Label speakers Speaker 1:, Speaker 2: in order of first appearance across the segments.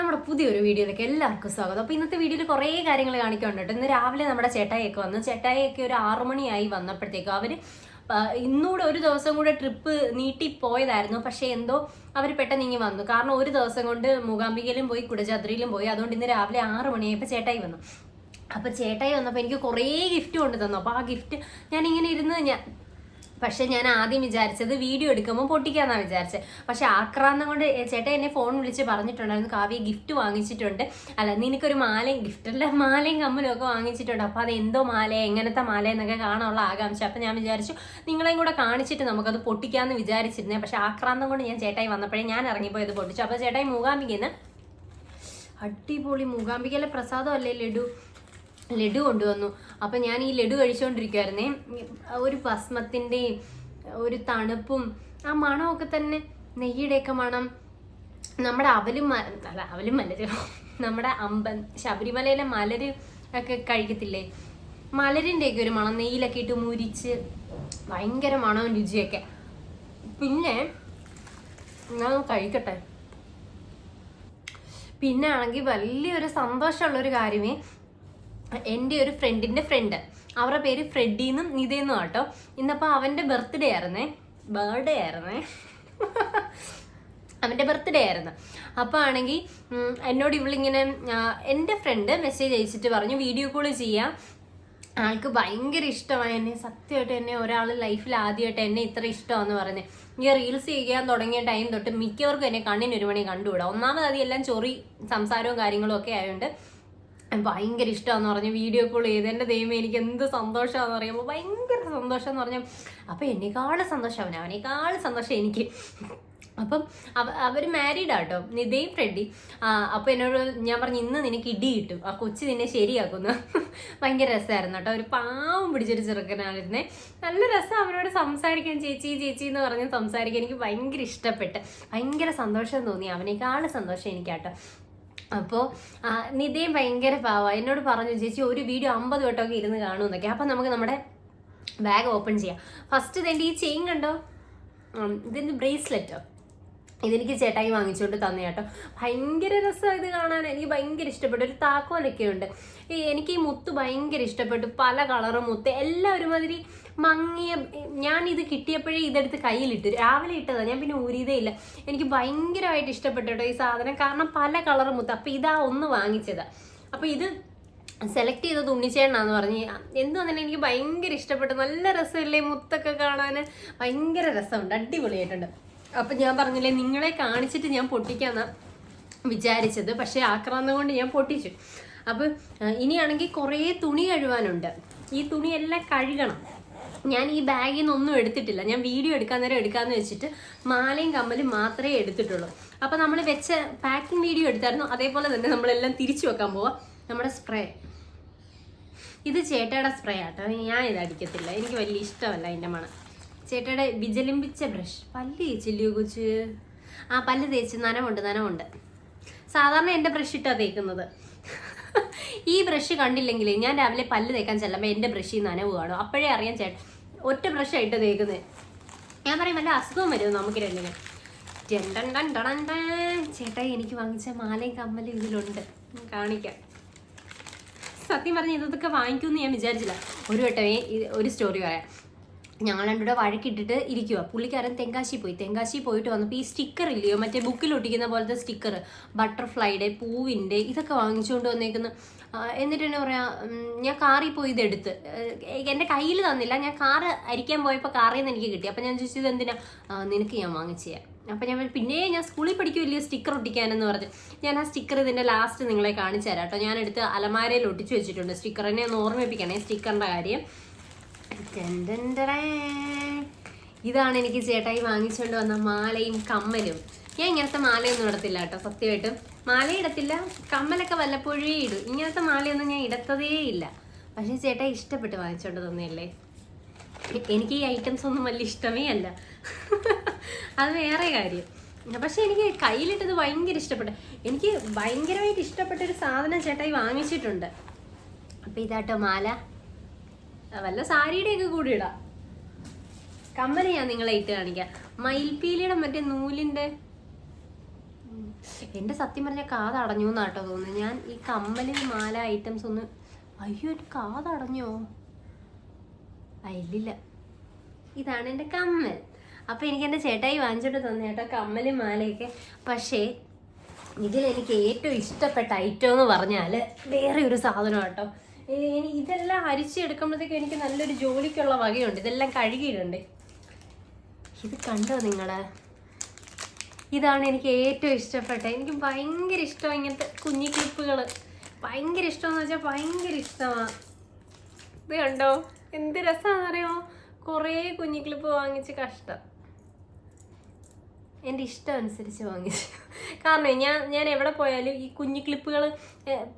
Speaker 1: നമ്മുടെ പുതിയൊരു വീഡിയോയിലേക്ക് എല്ലാവർക്കും സ്വാഗതം. അപ്പോൾ ഇന്നത്തെ വീഡിയോയിൽ കുറേ കാര്യങ്ങൾ കാണിക്കാനുണ്ട്. ഇന്ന് രാവിലെ നമ്മുടെ ചേട്ടായിയൊക്കെ വന്നു. ചേട്ടായിയൊക്കെ ഒരു ആറു മണിയായി വന്നപ്പോഴത്തേക്കും അവർ ഇന്നൂടെ ഒരു ദിവസം കൂടെ ട്രിപ്പ് നീട്ടി പോയതായിരുന്നു. പക്ഷേ എന്തോ അവർ പെട്ടെന്ന് ഇങ്ങി വന്നു. കാരണം ഒരു ദിവസം കൊണ്ട് മൂകാംബികയിലും പോയി കുടജാദ്രിയിലും പോയി. അതുകൊണ്ട് ഇന്ന് രാവിലെ ആറ് മണിയായപ്പോൾ ചേട്ടായി വന്നു. അപ്പോൾ ചേട്ടായി വന്നപ്പോൾ എനിക്ക് കുറേ ഗിഫ്റ്റ് കൊണ്ട് തന്നു. അപ്പോൾ ആ ഗിഫ്റ്റ് ഞാൻ ഇങ്ങനെ ഇരുന്ന് ഞാൻ പക്ഷെ ഞാൻ ആദ്യം വിചാരിച്ചത് വീഡിയോ എടുക്കുമ്പോൾ പൊട്ടിക്കാന്നാണ് വിചാരിച്ചത് പക്ഷെ ആക്രാന്തം കൊണ്ട് ചേട്ടൻ എന്നെ ഫോൺ വിളിച്ച് പറഞ്ഞിട്ടുണ്ടായിരുന്നു. കാവ്യ ഗിഫ്റ്റ് വാങ്ങിച്ചിട്ടുണ്ട്. അല്ല നിനക്കൊരു മാലയും ഗിഫ്റ്റല്ല മാലയും കമ്മലും ഒക്കെ വാങ്ങിച്ചിട്ടുണ്ട്. അപ്പോൾ അത് എന്തോ മാല എങ്ങനത്തെ മാല എന്നൊക്കെ കാണാനുള്ള ആകാംക്ഷ. അപ്പം ഞാൻ വിചാരിച്ചു നിങ്ങളെയും കൂടെ കാണിച്ചിട്ട് നമുക്കത് പൊട്ടിക്കാമെന്ന് വിചാരിച്ചിരുന്നേ. പക്ഷെ ആക്രാന്തം കൊണ്ട് ഞാൻ ചേട്ടായി വന്നപ്പോഴേ ഞാൻ ഇറങ്ങിപ്പോയി അത് പൊട്ടിച്ചു. അപ്പോൾ ചേട്ടായി മൂകാംബികന്ന് അടിപൊളി മൂകാംബികയിലെ പ്രസാദമല്ലേ ലഡു? ലഡു കൊണ്ടുവന്നു. അപ്പം ഞാൻ ഈ ലഡു കഴിച്ചുകൊണ്ടിരിക്കുവായിരുന്നേ ഒരു ഭസ്മത്തിന്റെയും ഒരു തണുപ്പും ആ മണമൊക്കെ തന്നെ നെയ്യുടെയൊക്കെ മണം. നമ്മുടെ അവലും അല്ല അവലും മലര് നമ്മുടെ അമ്പൻ ശബരിമലയിലെ മലര് ഒക്കെ കഴിക്കത്തില്ലേ? മലരിന്റെയൊക്കെ ഒരു മണം നെയ്യിലൊക്കെ ഇട്ട് മുരിച്ച് ഭയങ്കര മണവും രുചിയൊക്കെ. പിന്നെ ഞാൻ കഴിക്കട്ടെ. പിന്നെ ആണെങ്കിൽ വലിയൊരു സന്തോഷമുള്ളൊരു കാര്യമേ എന്റെ ഒരു ഫ്രണ്ടിന്റെ ഫ്രണ്ട് അവരുടെ പേര് ഫ്രെഡിന്നും നിതയെന്നും കേട്ടോ ഇന്നപ്പോൾ അവന്റെ ബർത്ത്ഡേ ആയിരുന്നേ. ബർത്ത്ഡേ ആയിരുന്നേ. അവന്റെ ബർത്ത്ഡേ ആയിരുന്നു. അപ്പോൾ ആണെങ്കിൽ എന്നോട് ഇവളിങ്ങനെ എന്റെ ഫ്രണ്ട് മെസ്സേജ് അയച്ചിട്ട് പറഞ്ഞു വീഡിയോ കോൾ ചെയ്യാം. ആൾക്ക് ഭയങ്കര ഇഷ്ടമായി എന്നെ. സത്യമായിട്ട് എന്നെ ഒരാൾ ലൈഫിൽ ആദ്യമായിട്ട് എന്നെ ഇത്ര ഇഷ്ടമാണെന്ന് പറഞ്ഞ്. ഈ റീൽസ് ചെയ്യാൻ തുടങ്ങിയ ടൈം തൊട്ട് മിക്കവർക്കും എന്നെ കണ്ണിനൊരു മണി കണ്ടുകൂടാ. ഒന്നാമത് അത് എല്ലാം ചൊറി സംസാരവും കാര്യങ്ങളും ഒക്കെ ആയതുകൊണ്ട് ഭയങ്കര ഇഷ്ടമാന്ന് പറഞ്ഞു വീഡിയോ കോൾ ചെയ്ത്. എന്റെ ദൈവം എനിക്ക് എന്ത് സന്തോഷമാണെന്ന് പറയുമ്പോൾ ഭയങ്കര സന്തോഷം എന്ന് പറഞ്ഞു. അപ്പം എന്നെക്കാളും സന്തോഷം അവന്. അവനേക്കാളും സന്തോഷം എനിക്ക്. അപ്പം അവർ മാരീഡ് ആട്ടോ. നിതയും ഫ്രെഡി അപ്പോൾ എന്നോട് ഞാൻ പറഞ്ഞു ഇന്ന് നിനക്ക് ഇടി കിട്ടും. ആ കൊച്ചു നിന്നെ ശരിയാക്കുന്നു. ഭയങ്കര രസമായിരുന്നു കേട്ടോ. ഒരു പാവം പിടിച്ചൊരു ചെറുക്കനായിരുന്നേ. നല്ല രസം അവനോട് സംസാരിക്കാൻ. ചേച്ചി ചേച്ചി എന്ന് പറഞ്ഞ് സംസാരിക്കാൻ എനിക്ക് ഭയങ്കര ഇഷ്ടപ്പെട്ട്. ഭയങ്കര സന്തോഷം തോന്നി. അവനേക്കാളും സന്തോഷം എനിക്കാട്ടോ. അപ്പോൾ നിതയും ഭയങ്കര പാവ. എന്നോട് പറഞ്ഞു ചേച്ചി ഒരു വീഡിയോ അമ്പത് വട്ടമൊക്കെ ഇരുന്ന് കാണുമെന്നൊക്കെ. അപ്പം നമുക്ക് നമ്മുടെ ബാഗ് ഓപ്പൺ ചെയ്യാം. ഫസ്റ്റ് ഇതെന്റെ ഈ ചെയിൻ കണ്ടോ? ഇതിന്റെ ബ്രേസ്ലെറ്റോ ഇതെനിക്ക് ചേട്ടായി വാങ്ങിച്ചുകൊണ്ട് തന്നെ കേട്ടോ. ഭയങ്കര രസമാണ് ഇത് കാണാൻ. എനിക്ക് ഭയങ്കര ഇഷ്ടപ്പെട്ടു. ഒരു താക്കോലൊക്കെ ഉണ്ട്. എനിക്ക് ഈ മുത്ത് ഭയങ്കര ഇഷ്ടപ്പെട്ടു. പല കളറ് മുത്ത്. എല്ലാം ഒരുമാതിരി മങ്ങിയ ഞാൻ ഇത് കിട്ടിയപ്പോഴേ ഇതെടുത്ത് കയ്യിലിട്ടു. രാവിലെ ഇട്ടതാണ് ഞാൻ പിന്നെ ഊരിയതേ ഇല്ല. എനിക്ക് ഭയങ്കരമായിട്ട് ഇഷ്ടപ്പെട്ടു കേട്ടോ ഈ സാധനം. കാരണം പല കളറ് മുത്ത്. അപ്പോൾ ഇതാ ഒന്ന് വാങ്ങിച്ചത്. അപ്പോൾ ഇത് സെലക്ട് ചെയ്തത് ഉണ്ണിച്ചേണ്ണാന്ന് പറഞ്ഞ്. എന്ത് വന്നാലും എനിക്ക് ഭയങ്കര ഇഷ്ടപ്പെട്ടു. നല്ല രസമല്ലേ മുത്തൊക്കെ കാണാൻ ഭയങ്കര രസമുണ്ട്. അടിപൊളിയായിട്ടുണ്ട്. അപ്പം ഞാൻ പറഞ്ഞില്ലേ നിങ്ങളെ കാണിച്ചിട്ട് ഞാൻ പൊട്ടിക്കാന്ന വിചാരിച്ചത്. പക്ഷേ ആക്രാന്തം കൊണ്ട് ഞാൻ പൊട്ടിച്ചു. അപ്പം ഇനിയാണെങ്കിൽ കുറേ തുണി കഴുകാനുണ്ട് ഈ തുണിയെല്ലാം കഴുകണം. ഞാൻ ഈ ബാഗിൽ നിന്ന് ഒന്നും എടുത്തിട്ടില്ല. ഞാൻ വീഡിയോ എടുക്കാൻ നേരം എടുക്കാന്ന് വെച്ചിട്ട് മാലയും കമ്മലും മാത്രമേ എടുത്തിട്ടുള്ളൂ. അപ്പോൾ നമ്മൾ വെച്ച പാക്കിംഗ് വീഡിയോ എടുത്തായിരുന്നു. അതേപോലെ തന്നെ നമ്മളെല്ലാം തിരിച്ചു വെക്കാൻ പോവാം. നമ്മുടെ സ്പ്രേ ഇത് ചേട്ടയുടെ സ്പ്രേ ആട്ടോ. ഞാൻ ഇത് അടിക്കത്തില്ല. എനിക്ക് വലിയ ഇഷ്ടമല്ല അതിന്റെ മണം. ചേട്ടയുടെ വിജലിമ്പിച്ച ബ്രഷ്. പല്ല് തേച്ചില്ലയോ കൊച്ച്? ആ പല്ല് തേച്ച് നനവുണ്ട് നനവുണ്ട്. സാധാരണ എന്റെ ബ്രഷ് ഇട്ടാ തേക്കുന്നത്. ഈ ബ്രഷ് കണ്ടില്ലെങ്കിൽ ഞാൻ രാവിലെ പല്ല് തേക്കാൻ ചെല്ലുമ്പോൾ എന്റെ ബ്രഷിൽ നനവ് കാണും. അപ്പോഴേ അറിയാം ചേട്ടൻ ഒറ്റ ബ്രഷായിട്ട് തേക്കുന്നത് ഞാൻ പറയും വല്ല അസുഖം വരും നമുക്ക് രണ്ടിനും. ചേട്ടായി എനിക്ക് വാങ്ങിച്ച മാലയും കമ്മലും ഇതിലുണ്ട്. കാണിക്കാം. സത്യം പറഞ്ഞ ഇതൊക്കെ വാങ്ങിക്കുമെന്ന് ഞാൻ വിചാരിച്ചില്ല. ഒരു വട്ടമേ ഒരു സ്റ്റോറി പറയാം. ഞങ്ങൾ രണ്ടുകൂടെ വഴക്കിട്ടിട്ട് ഇരിക്കുക പുള്ളിക്കാരൻ തെങ്കാശി പോയി. തെങ്കാശി പോയിട്ട് വന്നപ്പോൾ ഈ സ്റ്റിക്കർ ഇല്ലയോ? മറ്റേ ബുക്കിൽ ഒട്ടിക്കുന്ന പോലത്തെ സ്റ്റിക്കർ ബട്ടർഫ്ലൈയുടെ പൂവിന്റെ ഇതൊക്കെ വാങ്ങിച്ചുകൊണ്ട് വന്നേക്കുന്നു. എന്നിട്ട് തന്നെ പറയാ ഞാൻ കാറിൽ പോയി ഇതെടുത്ത്. എന്റെ കയ്യിൽ തന്നില്ല. ഞാൻ കാറ് അരിക്കാൻ പോയപ്പോൾ കാറിൽ നിന്ന് എനിക്ക് കിട്ടി. അപ്പം ഞാൻ ചോദിച്ചത് എന്തിനാ? നിനക്ക് ഞാൻ വാങ്ങിച്ചു. അപ്പം ഞാൻ പിന്നെ ഞാൻ സ്കൂളിൽ പഠിക്കുമല്ലോ സ്റ്റിക്കർ ഒട്ടിക്കാനെന്ന് പറഞ്ഞ്. ഞാൻ ആ സ്റ്റിക്കർ ഇതിന്റെ ലാസ്റ്റ് നിങ്ങളെ കാണിച്ചു തരാം കേട്ടോ. ഞാനെടുത്ത് അലമാരയിൽ ഒട്ടിച്ചു വെച്ചിട്ടുണ്ട്. സ്റ്റിക്കറിനെ ഒന്ന് ഓർമ്മിപ്പിക്കണേ സ്റ്റിക്കറിന്റെ കാര്യം. ഇതാണ് എനിക്ക് ചേട്ടായി വാങ്ങിച്ചുകൊണ്ട് വന്ന മാലയും കമ്മലും. ഞാൻ ഇങ്ങനത്തെ മാലയൊന്നും ഇടത്തില്ല കേട്ടോ സത്യമായിട്ടും. മാല ഇടത്തില്ല കമ്മലൊക്കെ വല്ലപ്പോഴേ ഇടും. ഇങ്ങനത്തെ മാലയൊന്നും ഞാൻ ഇടത്തതേ ഇല്ല. പക്ഷേ ചേട്ടായി ഇഷ്ടപ്പെട്ട് വാങ്ങിച്ചുകൊണ്ട് തന്നെയല്ലേ? എനിക്ക് ഈ ഐറ്റംസ് ഒന്നും വലിയ ഇഷ്ടമേ അല്ല. അത് വേറെ കാര്യം. പക്ഷെ എനിക്ക് കയ്യിലിട്ടത് ഭയങ്കര ഇഷ്ടപ്പെട്ടു എനിക്ക് ഭയങ്കരമായിട്ട് ഇഷ്ടപ്പെട്ട ഒരു സാധനം ചേട്ടായി വാങ്ങിച്ചിട്ടുണ്ട്. അപ്പം ഇതാട്ടോ മാല. വല്ല സാരിയുടെ ഒക്കെ കൂടി ഇടാം. കമ്മൽ ഞാൻ നിങ്ങളെ ഇട്ട് കാണിക്കാം. മയിൽപ്പീലിയുടെ മറ്റേ എന്റെ എന്റെ സത്യം പറഞ്ഞ കാതടഞ്ഞു എന്നാട്ടോ തോന്നുന്നു ഞാൻ ഈ കമ്മൽ മാല ഐറ്റംസ് ഒന്ന് അയ്യോ എന്റെ കാതടഞ്ഞോ ആ ഇതാണ് എന്റെ കമ്മൽ. അപ്പോൾ എനിക്ക് എന്റെ ചേട്ടായി വാങ്ങിച്ചിട്ട് തന്നെ കേട്ടോ കമ്മലും മാലയൊക്കെ. പക്ഷേ ഇതിലെനിക്ക് ഏറ്റവും ഇഷ്ടപ്പെട്ട ഐറ്റം എന്ന് പറഞ്ഞാൽ വേറെ ഒരു സാധനം കേട്ടോ. ഇനി ഇതെല്ലാം അരിച്ചെടുക്കുമ്പോഴത്തേക്കും എനിക്ക് നല്ലൊരു ജോലിക്കുള്ള വകയുണ്ട്. ഇതെല്ലാം കഴുകിയിട്ടുണ്ട്. ഇത് കണ്ടോ നിങ്ങൾ? ഇതാണ് എനിക്ക് ഏറ്റവും ഇഷ്ടപ്പെട്ട. എനിക്ക് ഭയങ്കര ഇഷ്ടം ഇങ്ങനത്തെ കുഞ്ഞി ക്ലിപ്പുകൾ ഭയങ്കര ഇഷ്ടമെന്ന് വെച്ചാൽ ഭയങ്കര ഇഷ്ടമാണ് ഇത് കണ്ടോ? എന്ത് രസമാണെന്നറിയോ കുറേ കുഞ്ഞി ക്ലിപ്പ് വാങ്ങിച്ച് കഷ്ടം. എന്റെ ഇഷ്ടം അനുസരിച്ച് വാങ്ങിച്ചു. കാരണം ഞാൻ ഞാൻ എവിടെ പോയാലും ഈ കുഞ്ഞു ക്ലിപ്പുകൾ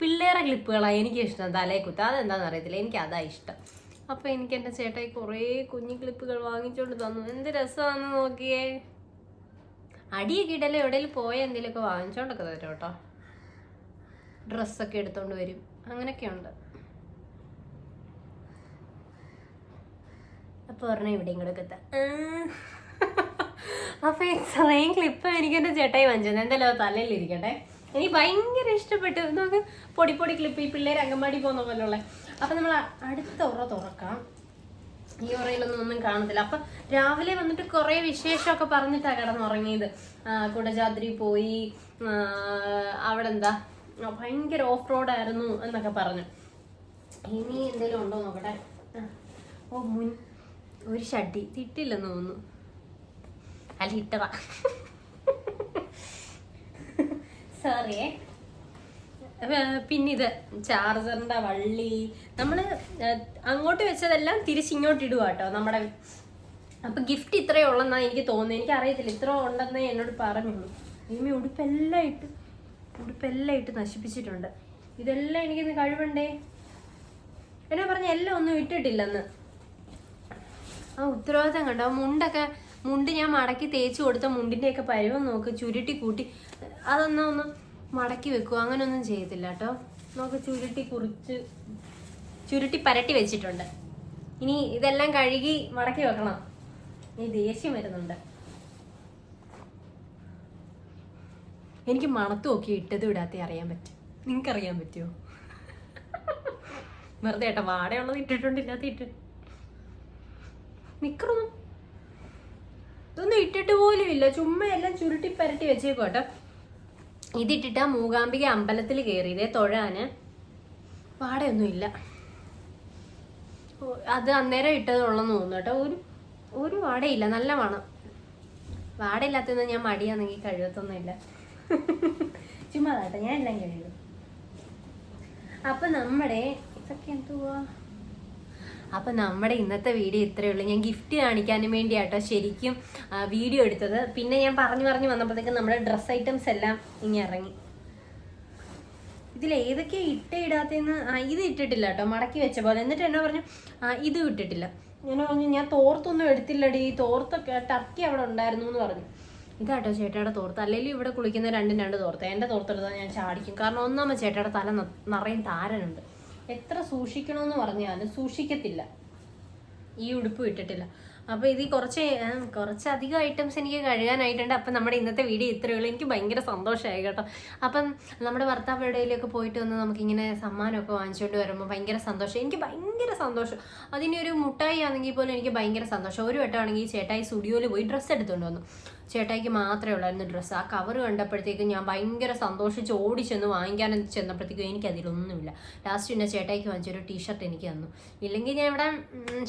Speaker 1: പിള്ളേരെ ക്ലിപ്പുകളാണ് എനിക്ക് ഇഷ്ടം തലേ കുത്ത. അതെന്താണെന്ന് അറിയത്തില്ല. എനിക്ക് അതാ ഇഷ്ടം. അപ്പോൾ എനിക്ക് എന്റെ ചേട്ടായി കുറേ കുഞ്ഞു ക്ലിപ്പുകൾ വാങ്ങിച്ചുകൊണ്ട് തന്നു. എന്ത് രസമാണെന്ന് നോക്കിയേ. അടിയൊക്കെ ഇടലോ എവിടെയെങ്കിലും പോയ എന്തെങ്കിലുമൊക്കെ വാങ്ങിച്ചോണ്ടൊക്കെ തരും കേട്ടോ. ഡ്രസ്സൊക്കെ എടുത്തോണ്ട് വരും. അങ്ങനെയൊക്കെയുണ്ട്. അപ്പോൾ പറഞ്ഞാൽ ഇവിടെയും കൂടെ അപ്പോൾ ഇത്രയും ക്ലിപ്പ് എനിക്ക് എന്റെ ചേട്ടായി വാങ്ങിച്ചത് എന്തെല്ലോ തലയിലിരിക്കട്ടെ എനിക്ക് ഭയങ്കര ഇഷ്ടപ്പെട്ടു. നമുക്ക് പൊടി പൊടി ക്ലിപ്പ് ഈ പിള്ളേർ അങ്കമാടി പോകുന്ന പോലുള്ള അപ്പൊ നമ്മൾ അടുത്ത ഉറ തുറക്കാം. ഈ ഉറയിലൊന്നും ഒന്നും കാണത്തില്ല. അപ്പൊ രാവിലെ വന്നിട്ട് കുറേ വിശേഷമൊക്കെ പറഞ്ഞിട്ടാണ് കിടന്നുറങ്ങിയത്. കുടജാദ്രി പോയി. അവിടെ എന്താ ഭയങ്കര ഓഫ് റോഡ് ആയിരുന്നു എന്നൊക്കെ പറഞ്ഞു. ഇനി എന്തെങ്കിലും ഉണ്ടോ നോക്കട്ടെ? ഓ മുൻ ഒരു ഷഡ്ഡി. തിട്ടില്ലെന്ന് തോന്നുന്നു. അല്ല ഇട്ടതാ സോറിയേ പിന്നെ ഇത് ചാർജറിന്റെ വള്ളി നമ്മൾ അങ്ങോട്ട് വെച്ചതെല്ലാം തിരിച്ചിങ്ങോട്ട് ഇടുക കേട്ടോ നമ്മുടെ അപ്പൊ ഗിഫ്റ്റ് ഇത്രയേ ഉള്ളെന്നാ എനിക്ക് തോന്നുന്നത് എനിക്ക് അറിയത്തില്ല ഇത്ര ഉണ്ടെന്നേ എന്നോട് പറഞ്ഞുള്ളൂ. ഇനി ഉടുപ്പെല്ലാം ഇട്ട് ഉടുപ്പെല്ലാം ഇട്ട് നശിപ്പിച്ചിട്ടുണ്ട്. ഇതെല്ലാം എനിക്കിന്ന് കഴിവുണ്ടേ? എന്നാ പറഞ്ഞ എല്ലാം ഒന്നും ഇട്ടിട്ടില്ലെന്ന്. ആ ഉത്തരവാദിത്തം കണ്ടോ? മുണ്ടൊക്കെ മുണ്ട് ഞാൻ മടക്കി തേച്ച് കൊടുത്ത മുണ്ടിന്റെയൊക്കെ പരുവം നോക്ക് ചുരുട്ടി കൂട്ടി. അതൊന്നും ഒന്ന് മടക്കി വെക്കുക അങ്ങനെയൊന്നും ചെയ്യത്തില്ല കേട്ടോ. നോക്ക് ചുരുട്ടി കുറിച്ച് ചുരുട്ടി പരട്ടി വെച്ചിട്ടുണ്ട്. ഇനി ഇതെല്ലാം കഴുകി മടക്കി വെക്കണം. ഇനി ദേഷ്യം വരുന്നുണ്ട്. എനിക്ക് മണത്ത് നോക്കി ഇട്ടത് ഇടാത്ത അറിയാൻ പറ്റും. നിങ്ങൾക്ക് അറിയാൻ പറ്റുമോ വെറുതെ ഏട്ടാ വാടയുള്ളത് ഇട്ടിട്ടുണ്ട് ഇല്ലാത്ത ഇട്ടിട്ട് നിക്കറൊന്നും ഇതൊന്നും ഇട്ടിട്ട് പോലും ഇല്ല. ചുമ്മാ എല്ലാം ചുരുട്ടി പരട്ടി വെച്ചേക്കോട്ടെ ഇതിട്ടിട്ട് മൂകാംബിക അമ്പലത്തിൽ കയറിയതേ തൊഴാന്. വാടയൊന്നും ഇല്ല. അത് അന്നേരം ഇട്ടതുള്ളെന്ന് തോന്നുന്നു കേട്ടോ. ഒരു ഒരു വാടയില്ല. നല്ല മണം. വാടയില്ലാത്തതെന്ന് ഞാൻ മടിയാണെങ്കിൽ കഴിവത്തൊന്നുമില്ല ചുമ്മാ കേട്ടോ ഞാൻ എല്ലാം കഴിയും അപ്പൊ നമ്മുടെ ഇതൊക്കെ എന്തുവാ? അപ്പൊ നമ്മുടെ ഇന്നത്തെ വീഡിയോ ഇത്രയേ ഉള്ളൂ. ഞാൻ ഗിഫ്റ്റ് കാണിക്കാനും വേണ്ടിയാട്ടോ ശരിക്കും വീഡിയോ എടുത്തത്. പിന്നെ ഞാൻ പറഞ്ഞു പറഞ്ഞു വന്നപ്പോഴത്തേക്കും നമ്മുടെ ഡ്രസ്സ് ഐറ്റംസ് എല്ലാം ഇങ്ങനെ ഇറങ്ങി. ഇതിൽ ഏതൊക്കെയാ ഇട്ട ഇടാത്തതെന്ന്? ഇത് ഇട്ടിട്ടില്ല കേട്ടോ. മടക്കി വെച്ച പോലെ. എന്നിട്ട് എന്നെ പറഞ്ഞു ഇത് ഇട്ടിട്ടില്ല. ഞാൻ പറഞ്ഞു ഞാൻ തോർത്തൊന്നും എടുത്തില്ലടി. തോർത്തൊക്കെ ടർക്കി അവിടെ ഉണ്ടായിരുന്നു എന്ന് പറഞ്ഞു. ഇതാട്ടോ ചേട്ടയുടെ തോർത്ത്. അല്ലെങ്കിൽ ഇവിടെ കുളിക്കുന്ന രണ്ടും രണ്ട് തോർത്ത്. എന്റെ തോർത്തെടുത്താൽ ഞാൻ ചാടിക്കും. കാരണം ഒന്നാമത് ചേട്ടയുടെ തല നിറയും താരനുണ്ട്. എത്ര സൂക്ഷിക്കണമെന്ന് പറഞ്ഞാലും സൂക്ഷിക്കത്തില്ല. ഈ ഉടുപ്പ് ഇട്ടിട്ടില്ല. അപ്പോൾ ഇത് കുറച്ച് കുറച്ചധികം ഐറ്റംസ് എനിക്ക് കഴുകാനായിട്ടുണ്ട്. അപ്പം നമ്മുടെ ഇന്നത്തെ വീഡിയോ ഇത്രയേ ഉള്ളൂ എനിക്ക് ഭയങ്കര സന്തോഷമായി കേട്ടോ. അപ്പം നമ്മുടെ ഭർത്താവ് എവിടെയെങ്കിലുമൊക്കെ പോയിട്ട് വന്ന് നമുക്കിങ്ങനെ സമ്മാനമൊക്കെ വാങ്ങിച്ചുകൊണ്ട് വരുമ്പോൾ ഭയങ്കര സന്തോഷം. എനിക്ക് ഭയങ്കര സന്തോഷം. അതിനൊരു മുട്ടായി ആണെങ്കിൽ പോലും എനിക്ക് ഭയങ്കര സന്തോഷം. ഒരു വട്ടമാണെങ്കിൽ ചേട്ടായി സ്റ്റുഡിയോയിൽ പോയി ഡ്രസ്സ് എടുത്തുകൊണ്ട് വന്നു. ചേട്ടായിക്ക് മാത്രമേ ഉള്ളായിരുന്നു ഡ്രസ്സ്. ആ കവർ കണ്ടപ്പോഴത്തേക്കും ഞാൻ ഭയങ്കര സന്തോഷിച്ച് ഓടി ചെന്ന് വാങ്ങിക്കാൻ ചെന്നപ്പോഴത്തേക്കും എനിക്ക് അതിലൊന്നുമില്ല. ലാസ്റ്റ് പിന്നെ ചേട്ടായിക്ക് വാങ്ങിച്ചൊരു ടീഷർട്ട് എനിക്ക് തന്നു. ഇല്ലെങ്കിൽ ഞാൻ ഇവിടെ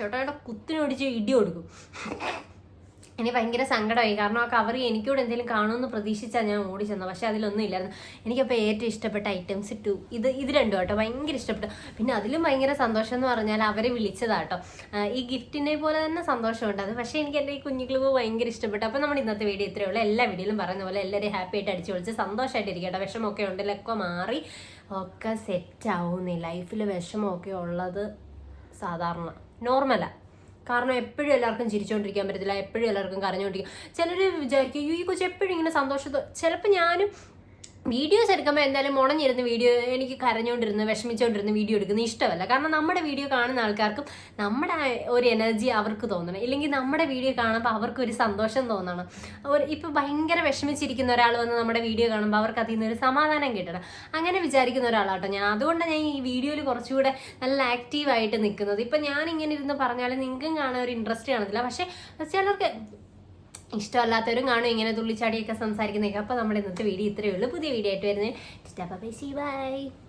Speaker 1: ചേട്ടായിയുടെ കുത്തിനോടിച്ച് ഇടി കൊടുക്കും. എനിക്ക് ഭയങ്കര സങ്കടമായി. കാരണം ആ കവർ എനിക്കൂടെ എന്തെങ്കിലും കാണുമെന്ന് പ്രതീക്ഷിച്ചാണ് ഞാൻ ഓടി ചെന്നത്. പക്ഷേ അതിലൊന്നും ഇല്ലായിരുന്നു. എനിക്കപ്പോൾ ഏറ്റവും ഇഷ്ടപ്പെട്ട ഐറ്റംസ് ടു ഇത് ഇത് രണ്ടും കേട്ടോ ഭയങ്കര ഇഷ്ടപ്പെട്ടു. പിന്നെ അതിലും ഭയങ്കര സന്തോഷം എന്ന് പറഞ്ഞാൽ അവരെ വിളിച്ചതാട്ടോ. ഈ ഗിഫ്റ്റിനെ പോലെ തന്നെ സന്തോഷമുണ്ട് അത്. പക്ഷേ എനിക്ക് എന്റെ ഈ കുഞ്ഞുങ്ങൾക്ക് ഭയങ്കര ഇഷ്ടപ്പെട്ടു. അപ്പോൾ നമ്മുടെ ഇന്നത്തെ വീഡിയോ ഇത്രയേ ഉള്ളൂ. എല്ലാ വീഡിയോയിലും പറയുന്ന പോലെ എല്ലാവരും ഹാപ്പി ആയിട്ട് അടിച്ചു വിളിച്ച് സന്തോഷമായിട്ട് ഇരിക്കട്ടെ വിഷമമൊക്കെ ഉണ്ടല്ലൊക്കെ മാറി. ഒക്കെ സെറ്റ് ആവുന്നേ. ലൈഫിൽ വിഷമമൊക്കെ ഉള്ളത് സാധാരണ. നോർമലാ കാരണം എപ്പോഴും എല്ലാവർക്കും ചിരിച്ചുകൊണ്ടിരിക്കാൻ പറ്റത്തില്ല എപ്പോഴും എല്ലാവർക്കും കരഞ്ഞുകൊണ്ടിരിക്കും ചിലർ വിചാരിക്കും ഈ കൊച്ചു എപ്പോഴും ഇങ്ങനെ സന്തോഷത്തോ ചിലപ്പോൾ ഞാനും വീഡിയോസ് എടുക്കുമ്പോൾ എന്തായാലും മുണഞ്ഞിരുന്ന് വീഡിയോ എനിക്ക് കരഞ്ഞുകൊണ്ടിരുന്ന് വിഷമിച്ചുകൊണ്ടിരുന്ന് വീഡിയോ എടുക്കുന്നത് ഇഷ്ടമല്ല. കാരണം നമ്മുടെ വീഡിയോ കാണുന്ന ആൾക്കാർക്കും നമ്മുടെ ഒരു എനർജി അവർക്ക് തോന്നണം. ഇല്ലെങ്കിൽ നമ്മുടെ വീഡിയോ കാണുമ്പോൾ അവർക്ക് ഒരു സന്തോഷം തോന്നണം. ഒരു ഇപ്പോൾ ഭയങ്കര വിഷമിച്ചിരിക്കുന്ന ഒരാൾ വന്ന് നമ്മുടെ വീഡിയോ കാണുമ്പോൾ അവർക്ക് അതിൽ നിന്നൊരു സമാധാനം കിട്ടണം. അങ്ങനെ വിചാരിക്കുന്ന ഒരാളാട്ടോ ഞാൻ. അതുകൊണ്ടാണ് ഞാൻ ഈ വീഡിയോയിൽ കുറച്ചുകൂടെ നല്ല ആക്റ്റീവായിട്ട് നിൽക്കുന്നത്. ഇപ്പം ഞാൻ ഇങ്ങനെ ഇരുന്ന് പറഞ്ഞാൽ നിങ്ങൾക്കും കാണാൻ ഒരു ഇൻട്രസ്റ്റ് കാണത്തില്ല. പക്ഷേ ചിലർക്ക് ഇഷ്ടമല്ലാത്തവരും കാണും ഇങ്ങനെ തുള്ളിച്ചാടിയൊക്കെ സംസാരിക്കുന്നതൊക്കെ. അപ്പോൾ നമ്മുടെ ഇന്നത്തെ വീഡിയോ ഇത്രയേ ഉള്ളൂ. പുതിയ വീഡിയോ ആയിട്ട് വരുന്നത് ബൈ.